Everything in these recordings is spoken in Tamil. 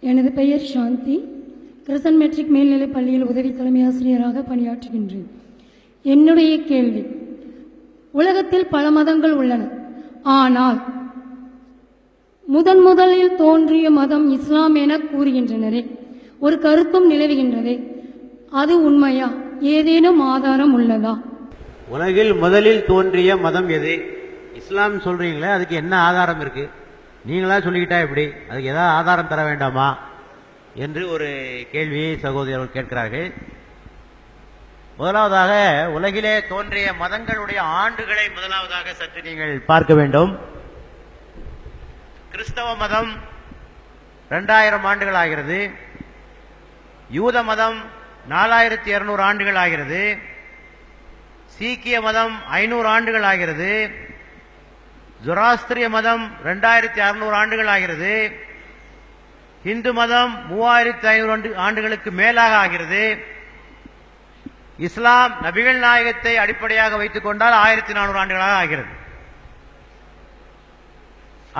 எனது பெயர் சாந்தி. கிரசன் மெட்ரிக் மேல்நிலைப் பள்ளியில் உதவி தலைமை ஆசிரியராக பணியாற்றுகின்றேன். என்னுடைய கேள்வி உலகத்தில் பல மதங்கள் உள்ளன. ஆனால் முதன் முதலில் தோன்றிய மதம் இஸ்லாம் என கூறுகின்றனரே ஒரு கருத்தும் நிலவுகின்றதே அது உண்மையா? ஏதேனும் ஆதாரம் உள்ளதா? உலகில் முதலில் தோன்றிய மதம் எது? இஸ்லாம் சொல்றீங்களே அதுக்கு என்ன ஆதாரம் இருக்கு? நீங்களா சொல்லிக்கிட்டா எப்படி? அதுக்கு ஏதாவது ஆதாரம் தர வேண்டாமா? என்று ஒரு கேள்வியை சகோதரர்கள் கேட்கிறார்கள். முதலாவதாக உலகிலே தோன்றிய மதங்களுடைய ஆண்டுகளை முதலாவதாக சற்று நீங்கள் பார்க்க வேண்டும். கிறிஸ்தவ மதம் இரண்டாயிரம் ஆண்டுகள் ஆகிறது. யூத மதம் நாலாயிரத்தி இருநூறு ஆண்டுகள் ஆகிறது. சீக்கிய மதம் ஐநூறு ஆண்டுகள் ஆகிறது. ஜொராஸ்திரிய மதம் ரெண்டாயிரத்தி அறுநூறு ஆண்டுகள் ஆகிறது இந்து மதம் மூவாயிரத்தி ஐநூறு ஆண்டுகளுக்கு மேலாக ஆகிறது. இஸ்லாம் நபிகள் நாயகத்தை அடிப்படையாக வைத்துக் கொண்டால் ஆயிரத்தி நானூறு ஆண்டுகளாக ஆகிறது.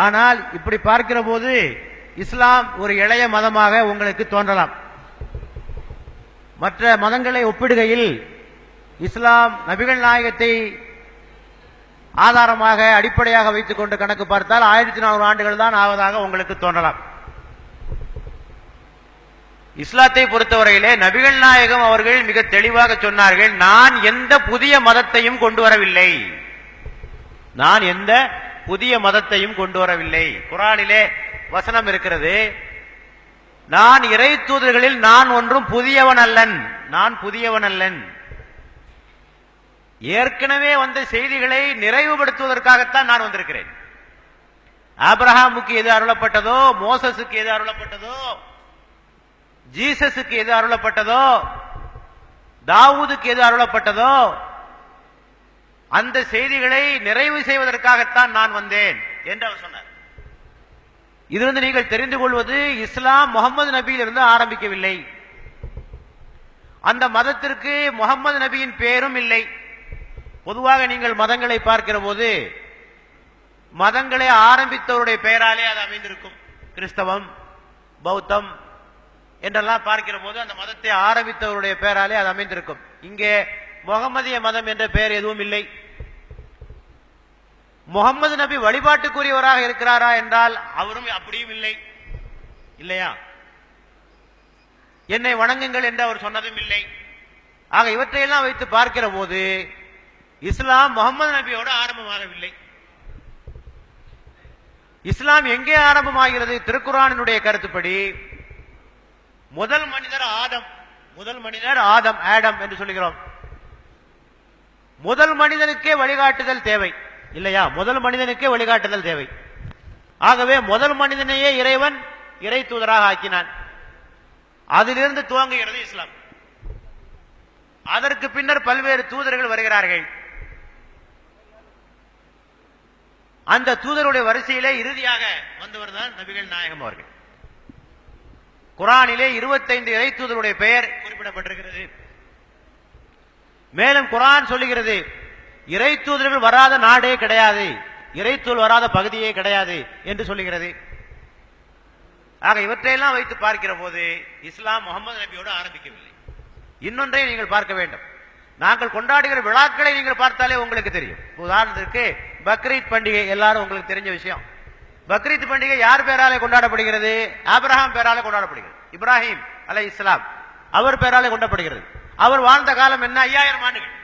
ஆனால் இப்படி பார்க்கிற போது இஸ்லாம் ஒரு இளைய மதமாக உங்களுக்கு தோன்றலாம். மற்ற மதங்களை ஒப்பிடுகையில் இஸ்லாம் நபிகள் நாயகத்தை ஆதாரமாக அடிப்படையாக வைத்துக் கொண்டு கணக்கு பார்த்தால் ஆயிரத்தி நானூறு ஆண்டுகள் தான் ஆவதாக உங்களுக்கு தோன்றலாம். இஸ்லாத்தை பொறுத்தவரையிலே நபிகள் நாயகம் அவர்கள் மிக தெளிவாக சொன்னார்கள் நான் எந்த புதிய மதத்தையும் கொண்டு வரவில்லை. நான் எந்த புதிய மதத்தையும் கொண்டு வரவில்லை. குரானிலே வசனம் இருக்கிறது நான் இறை தூதர்களில் நான் ஒன்றும் புதியவன் அல்லன் நான் புதியவன் அல்லன் ஏற்கனவே வந்த செய்திகளை நிறைவுபடுத்துவதற்காகத்தான் நான் வந்திருக்கிறேன். ஆப்ரஹாமுக்கு எது அருளப்பட்டதோ மோசஸுக்கு எது அருளப்பட்டதோ ஜீசஸுக்கு எது அருளப்பட்டதோ தாவூதுக்கு எது அருளப்பட்டதோ அந்த செய்திகளை நிறைவு செய்வதற்காகத்தான் நான் வந்தேன் என்று அவர் சொன்னார். இதிலிருந்து நீங்கள் தெரிந்து கொள்வது இஸ்லாம் முகமது நபியிலிருந்து ஆரம்பிக்கவில்லை. அந்த மதத்திற்கு முகமது நபியின் பேரும் இல்லை. பொதுவாக நீங்கள் மதங்களை பார்க்கிற போது மதங்களை ஆரம்பித்தவருடைய பெயராலே அது அமைந்திருக்கும். கிறிஸ்தவம் பௌத்தம் என்றெல்லாம் பார்க்கிற போது அந்த மதத்தை ஆரம்பித்தவருடைய பெயராலே அது அமைந்திருக்கும். இங்கே முகமதிய மதம் என்ற பெயர் எதுவும் இல்லை. முகமது நபி வழிபாட்டுக்குரியவராக இருக்கிறாரா என்றால் அவரும் அப்படியும் இல்லை. இல்லையா? என்னை வணங்குங்கள் என்று அவர் சொன்னதும் இல்லை. ஆக இவற்றையெல்லாம் வைத்து பார்க்கிற போது இஸ்லாம் முகமது நபியோடு ஆரம்பமாகவில்லை. இஸ்லாம் எங்கே ஆரம்பமாகிறது? திருக்குறானினுடைய கருத்துப்படி முதல் மனிதர் ஆதம் முதல் மனிதர் ஆதம் ஆடம் என்று சொல்லுகிறோம். முதல் மனிதனுக்கே வழிகாட்டுதல் தேவை இல்லையா? முதல் மனிதனுக்கே வழிகாட்டுதல் தேவை. ஆகவே முதல் மனிதனையே இறைவன் இறை தூதராக ஆக்கினான். அதிலிருந்து துவங்குகிறது இஸ்லாம். அதற்கு பின்னர் பல்வேறு தூதர்கள் வருகிறார்கள். அந்த தூதருடைய வரிசையிலே இறுதியாக வந்தவர் தான் நபிகள் நாயகம் அவர்கள். குரானிலே இருபத்தைந்து இறை தூதருடைய பெயர் குறிப்பிடப்பட்டிருக்கிறது. மேலும் குரான் சொல்லுகிறது இறை தூதர்கள் வராத நாடே கிடையாது இறைத்தூள் வராத பகுதியே கிடையாது என்று சொல்லுகிறது. ஆக இவற்றையெல்லாம் வைத்து பார்க்கிற போது இஸ்லாம் முகமது நபியோடு ஆரம்பிக்கவில்லை. இன்னொன்றை நீங்கள் பார்க்க வேண்டும். நாங்கள் கொண்டாடுகிற விழாக்களை நீங்கள் பார்த்தாலே உங்களுக்கு தெரியும். உதாரணத்திற்கு பக்ரீத் பண்டிகை எல்லாரும் உங்களுக்கு தெரிஞ்ச விஷயம். பக்ரீத் பண்டிகை யார் பேராலே கொண்டாடப்படுகிறது? அப்ரஹாம் பேராலே கொண்டாடப்படுகிறது. இப்ராஹிம் அலை இஸ்லாம் அவர் பேராலே கொண்டாடப்படுகிறது அவர் வாழ்ந்த காலம் என்ன? ஐயாயிரம் ஆண்டுகள்.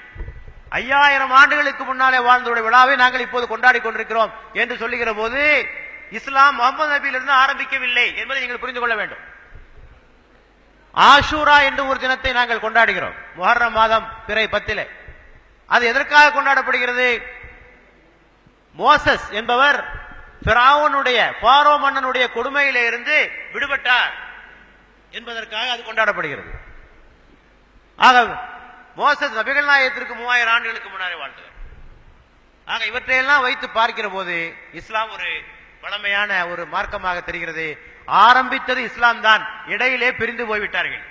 ஐயாயிரம் ஆண்டுகளுக்கு முன்னாலே வாழ்ந்தோட விழாவை நாங்கள் இப்போது கொண்டாடி கொண்டிருக்கிறோம் என்று சொல்லுகிற போது இஸ்லாம் முகமது நபியிலிருந்து ஆரம்பிக்கவில்லை என்பதை நீங்கள் புரிந்து கொள்ள வேண்டும். ஆஷூரா என்று ஒரு தினத்தை நாங்கள் கொண்டாடுகிறோம். முஹர்ரம் மாதம் பிறை பத்திலே. அது எதற்காக கொண்டாடப்படுகிறது? மோசஸ் என்பவர் பிராவனுடைய பாரோ மன்னனுடைய கொடுமையில இருந்து விடுபட்டார் என்பதற்காக அது கொண்டாடப்படுகிறது. ஆக மோசஸ் நபிகள் நாயகத்திற்கு மூவாயிரம் ஆண்டுகளுக்கு முன்னாடி வாழ்ந்தவர் ஆக இவற்றையெல்லாம் வைத்து பார்க்கிற போது இஸ்லாம் ஒரு பழமையான ஒரு மார்க்கமாக தெரிகிறது. ஆரம்பித்தது இஸ்லாம் தான். இடையிலே பிரிந்து போய்விட்டார்கள்.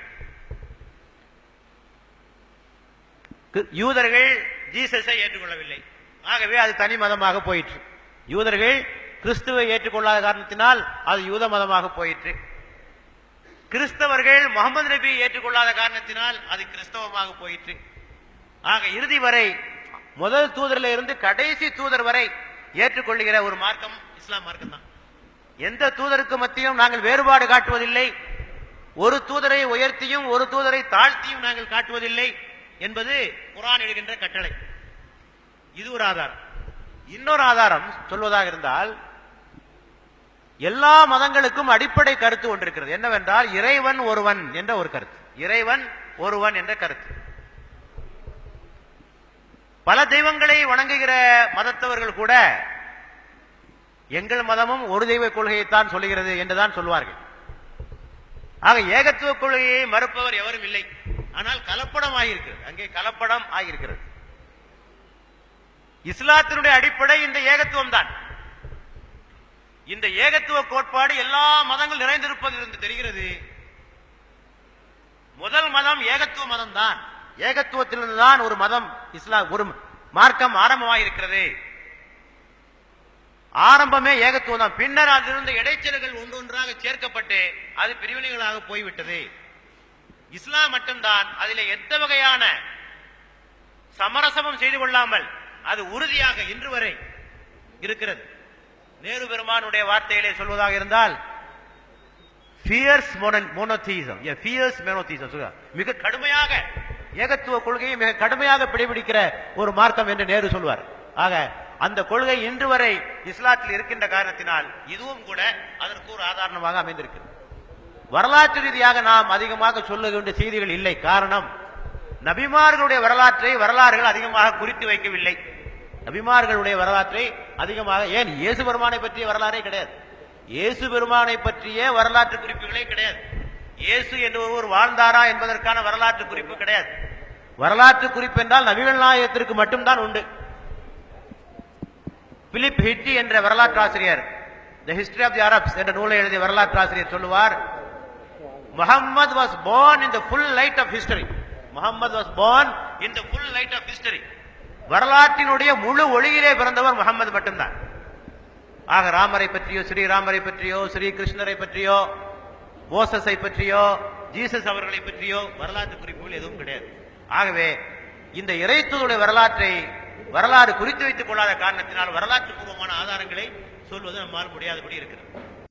யூதர்கள் ஜீசஸை ஏற்றுக்கொள்ளவில்லை. ஆகவே அது தனி மதமாக போயிற்று. யூதர்கள் கிறிஸ்துவை ஏற்றுக்கொள்ளாத காரணத்தினால் அது யூத மதமாக போயிற்று. கிறிஸ்தவர்கள் முகமது நபியை ஏற்றுக்கொள்ளாத காரணத்தினால் அது கிறிஸ்தவமாக போயிற்று. ஆக இறுதி வரை முதல் தூதரில் இருந்து கடைசி தூதர் வரை ஏற்றுக்கொள்ளுகிற ஒரு மார்க்கம் இஸ்லாம் மார்க்கம் தான் எந்த தூதருக்கு மத்தியும் நாங்கள் வேறுபாடு காட்டுவதில்லை. ஒரு தூதரை உயர்த்தியும் ஒரு தூதரை தாழ்த்தியும் நாங்கள் காட்டுவதில்லை என்பது குரான் எழுகின்ற கட்டளை. இது ஒரு ஆதாரம். இன்னொரு ஆதாரம் சொல்வதாக இருந்தால் எல்லா மதங்களுக்கும் அடிப்படை கருத்து ஒன்று இருக்கிறது. என்னவென்றால் இறைவன் ஒருவன் என்ற ஒரு கருத்து. இறைவன் ஒருவன் என்ற கருத்து. பல தெய்வங்களை வணங்குகிற மதத்தவர்கள் கூட எங்கள் மதமும் ஒரு தெய்வ கொள்கையைத்தான் சொல்லுகிறது என்றுதான் சொல்வார்கள். ஆக ஏகத்துவ கொள்கையை மறுப்பவர் எவரும் இல்லை. ஆனால் கலப்படம் ஆகியிருக்கிறது. அங்கே கலப்படம் ஆகியிருக்கிறது. இஸ்லாத்தினுடைய அடிப்படை இந்த ஏகத்துவம் தான் இந்த ஏகத்துவ கோட்பாடு எல்லா மதங்கள் நிறைந்திருப்பது என்று தெரிகிறது. முதல் மதம் ஏகத்துவ மதம் தான் ஏகத்துவத்திலிருந்து தான் ஒரு மதம் இஸ்லாம் ஒரு மார்க்கம் ஆரம்பமாயிருக்கிறது. ஆரம்பமே ஏகத்துவம் தான் பின்னர் அதிலிருந்து இடைச்சல்கள் ஒன்றொன்றாக சேர்க்கப்பட்டு அது பிரிவினைகளாக போய்விட்டது. இஸ்லாம் மட்டும்தான். அதில் எந்த வகையான சமரசமும் செய்து கொள்ளாமல் அது உறுதியாக இன்று வரை இருக்கிறது. நேரு பெருமானுடைய வார்த்தையிலே சொல்வதாக இருந்தால் ஃபியர்ஸ் மோனோதீசம் ஃபியர்ஸ் மோனோதீசம் மிக கடுமையாக ஏகத்துவ கொள்கையை மிக கடுமையாக பிடிபிடிக்கிற ஒரு மார்க்கம் என்று நேரு சொல்வார் ஆக அந்த கொள்கை இன்று வரை இஸ்லாத்தில் இருக்கின்ற காரணத்தினால் இதுவும் கூட அதற்கு ஒரு ஆதாரணமாக அமைந்திருக்கிறது. வரலாற்று ரீதியாக நாம் அதிகமாக சொல்ல வேண்டிய செய்திகள் இல்லை. காரணம் நபிமார்களுடைய வரலாற்றை வரலாறுகள் அதிகமாக குறித்து வைக்கவில்லை. நபிமார்களுடைய வரலாற்றை அதிகமாக ஏன் இயேசு பெருமானை பற்றிய வரலாறே கிடையாது. இயேசு பெருமானை பற்றிய வரலாற்று குறிப்புகளே கிடையாது. இயேசு என்று வாழ்ந்தாரா என்பதற்கான வரலாற்று குறிப்பு கிடையாது. வரலாற்று குறிப்பு என்றால் நபிகள் நாயகத்திற்கு மட்டும்தான் உண்டு. பிலிப் ஹிட்டி என்ற வரலாற்று ஆசிரியர் the history of the Arabs என்ற நூலை எழுதிய வரலாற்று ஆசிரியர் சொல்லுவார் Muhammad was born in the full light of history Muhammad was born in the full light of history வரலாற்றினுடைய முழு ஒளியிலே பிறந்தவர் முகமது மட்டும்தான். ஆக ராமரை பற்றியோ ஸ்ரீராமரை பற்றியோ ஸ்ரீ கிருஷ்ணரை பற்றியோ மோசஸை பற்றியோ ஜீசஸ் அவர்களை பற்றியோ வரலாற்று குறிப்புகள் எதுவும் கிடையாது. ஆகவே இந்த இறைத்துடைய வரலாற்றை வரலாறு குறித்து வைத்துக் கொள்ளாத காரணத்தினால் வரலாற்று பூர்வமான ஆதாரங்களை சொல்வது நம்மால் முடியாதபடி இருக்கிறது.